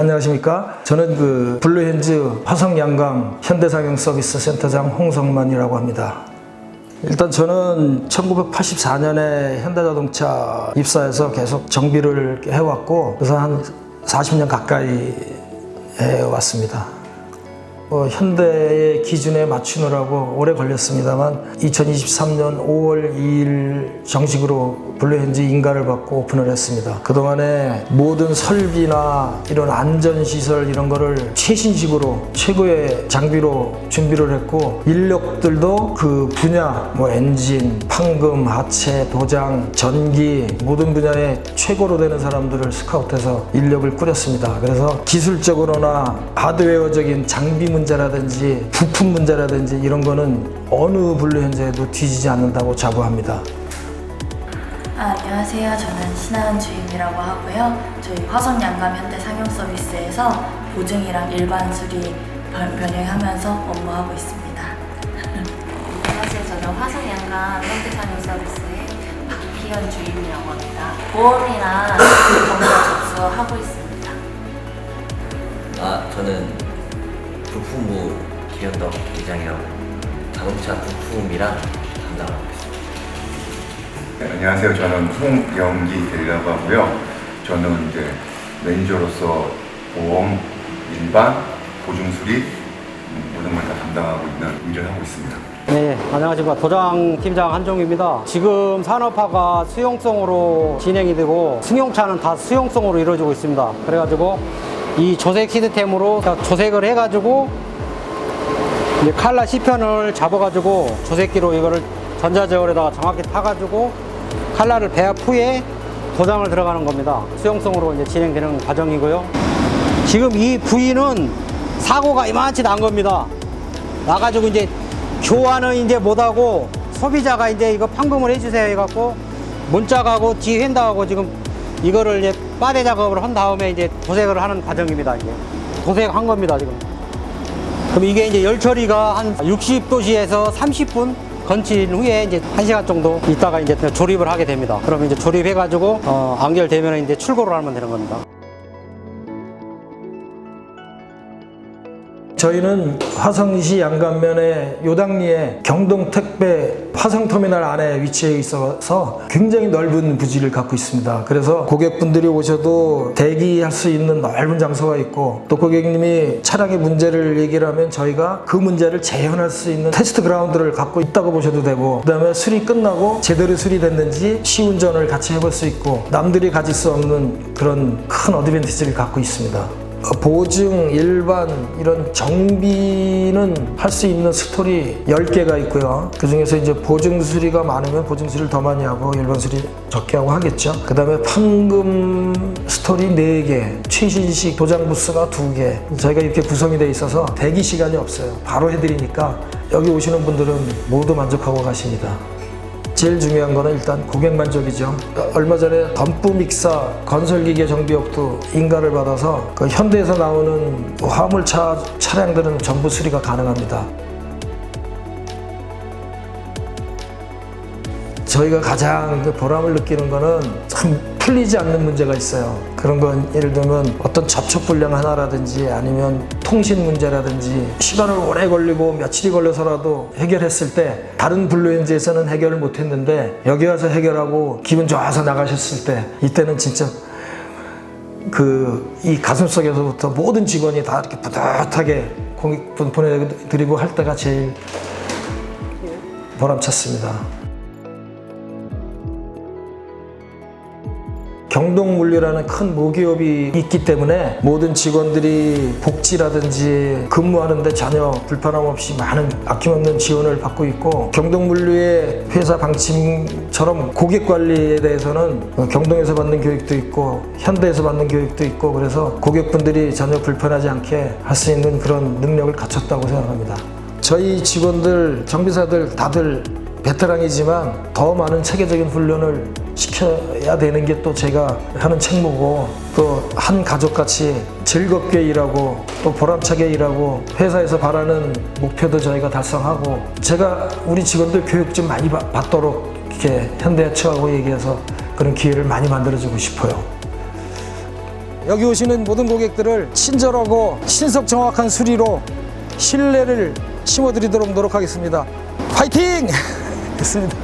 안녕하십니까. 저는 그 블루현즈 화성양강 현대상용 서비스 센터장 홍성만이라고 합니다. 일단 저는 1984년에 현대자동차 입사해서 계속 정비를 해왔고 그래서 한 40년 가까이 해왔습니다. 어, 현대의 기준에 맞추느라고 오래 걸렸습니다만 2023년 5월 2일 정식으로 블루현즈 인가를 받고 오픈을 했습니다. 그동안에 모든 설비나 이런 안전시설 이런 거를 최신식으로 최고의 장비로 준비를 했고 인력들도 그 분야 뭐 엔진, 판금, 하체, 도장, 전기 모든 분야에 최고로 되는 사람들을 스카우트해서 인력을 꾸렸습니다. 그래서 기술적으로나 하드웨어적인 장비 문제라든지 부품 문제라든지 이런 거는 어느 현재에도 뒤지지 않는다고 자부합니다. 아, 안녕하세요. 저는 신하은 주임이라고 하고요. 저희 화성 양감 현대 상용 서비스에서 보증이랑 일반 수리 변- 변형하면서 업무하고 있습니다. 안녕하세요. 저는 화성 양감 현대 상용 서비스의 박희연 주임이라고 합니다. 보험이랑 검사 접수하고 있습니다. 아, 저는 부품부 기현덕 기장이라고 자동차 부품이랑 담당하고 있습니다. 네, 안녕하세요. 저는 홍영기 대리라고 하고요. 저는 이제 매니저로서 보험, 일반, 보증 수리 음, 모든 걸 다 담당하고 있는 일을 하고 있습니다. 네, 안녕하십니까. 도장 팀장 한종입니다. 지금 산업화가 수용성으로 진행이 되고 승용차는 다 수용성으로 이루어지고 있습니다. 그래가지고 이 조색 시스템으로 조색을 해가지고 이제 칼라 C편을 잡아가지고 조색기로 이거를 전자제어에다가 정확히 타가지고 칼라를 배합 후에 도장을 들어가는 겁니다. 수용성으로 이제 진행되는 과정이고요. 지금 이 부위는 사고가 이만치 난 겁니다. 나가지고 이제 교환은 이제 못하고 소비자가 이제 이거 판금을 해주세요 해갖고 문자 가고 뒤 횡다하고 지금 이거를 이제 빠대 작업을 한 다음에 이제 도색을 하는 과정입니다. 이제 도색한 겁니다 지금. 그럼 이게 이제 열 처리가 한 60도씨에서 30분 건친 후에 이제 1시간 정도 있다가 이제 조립을 하게 됩니다. 그러면 이제 조립해가지고 어, 안결되면 이제 출고를 하면 되는 겁니다. 저희는 화성시 양감면의 요당리에 경동택배 화성터미널 안에 위치해 있어서 굉장히 넓은 부지를 갖고 있습니다. 그래서 고객분들이 오셔도 대기할 수 있는 넓은 장소가 있고 또 고객님이 차량의 문제를 얘기를 하면 저희가 그 문제를 재현할 수 있는 테스트 그라운드를 갖고 있다고 보셔도 되고 그 다음에 수리 끝나고 제대로 수리됐는지 시운전을 같이 해볼 수 있고 남들이 가질 수 없는 그런 큰 어드밴티지를 갖고 있습니다. 어, 보증, 일반 이런 정비는 할 수 있는 스토리 10개가 있고요. 그 중에서 이제 보증 수리가 많으면 보증 수리를 더 많이 하고 일반 수리 적게 하고 하겠죠. 그 다음에 판금 스토리 4개, 최신식 도장 부스가 2개. 저희가 이렇게 구성이 돼 있어서 대기 시간이 없어요. 바로 해 드리니까 여기 오시는 분들은 모두 만족하고 가십니다. 제일 중요한 거는 일단 고객 만족이죠. 얼마 전에 덤프 믹사 건설기계 정비업도 인가를 받아서 그 현대에서 나오는 화물차 차량들은 전부 수리가 가능합니다. 저희가 가장 그 보람을 느끼는 거는 참 풀리지 않는 문제가 있어요. 그런 건 예를 들면 어떤 접촉 불량 하나라든지 아니면 통신 문제라든지 시간을 오래 걸리고 며칠이 걸려서라도 해결했을 때 다른 블루엔즈에서는 해결을 못 했는데 여기 와서 해결하고 기분 좋아서 나가셨을 때 이때는 진짜 그 이 가슴 속에서부터 모든 직원이 다 이렇게 뿌듯하게 공익분 보내드리고 할 때가 제일 보람찼습니다. 경동물류라는 큰 모기업이 있기 때문에 모든 직원들이 복지라든지 근무하는데 전혀 불편함 없이 많은 아낌없는 지원을 받고 있고 경동물류의 회사 방침처럼 고객 관리에 대해서는 경동에서 받는 교육도 있고 현대에서 받는 교육도 있고 그래서 고객분들이 전혀 불편하지 않게 할 수 있는 그런 능력을 갖췄다고 생각합니다. 저희 직원들, 정비사들 다들 베테랑이지만 더 많은 체계적인 훈련을 시켜야 되는 게 또 제가 하는 책무고 또 한 가족같이 즐겁게 일하고 또 보람차게 일하고 회사에서 바라는 목표도 저희가 달성하고 제가 우리 직원들 교육 좀 많이 받- 받도록 이렇게 현대 측하고 얘기해서 그런 기회를 많이 만들어주고 싶어요. 여기 오시는 모든 고객들을 친절하고 신속 정확한 수리로 신뢰를 심어드리도록 노력하겠습니다. 파이팅! 됐습니다.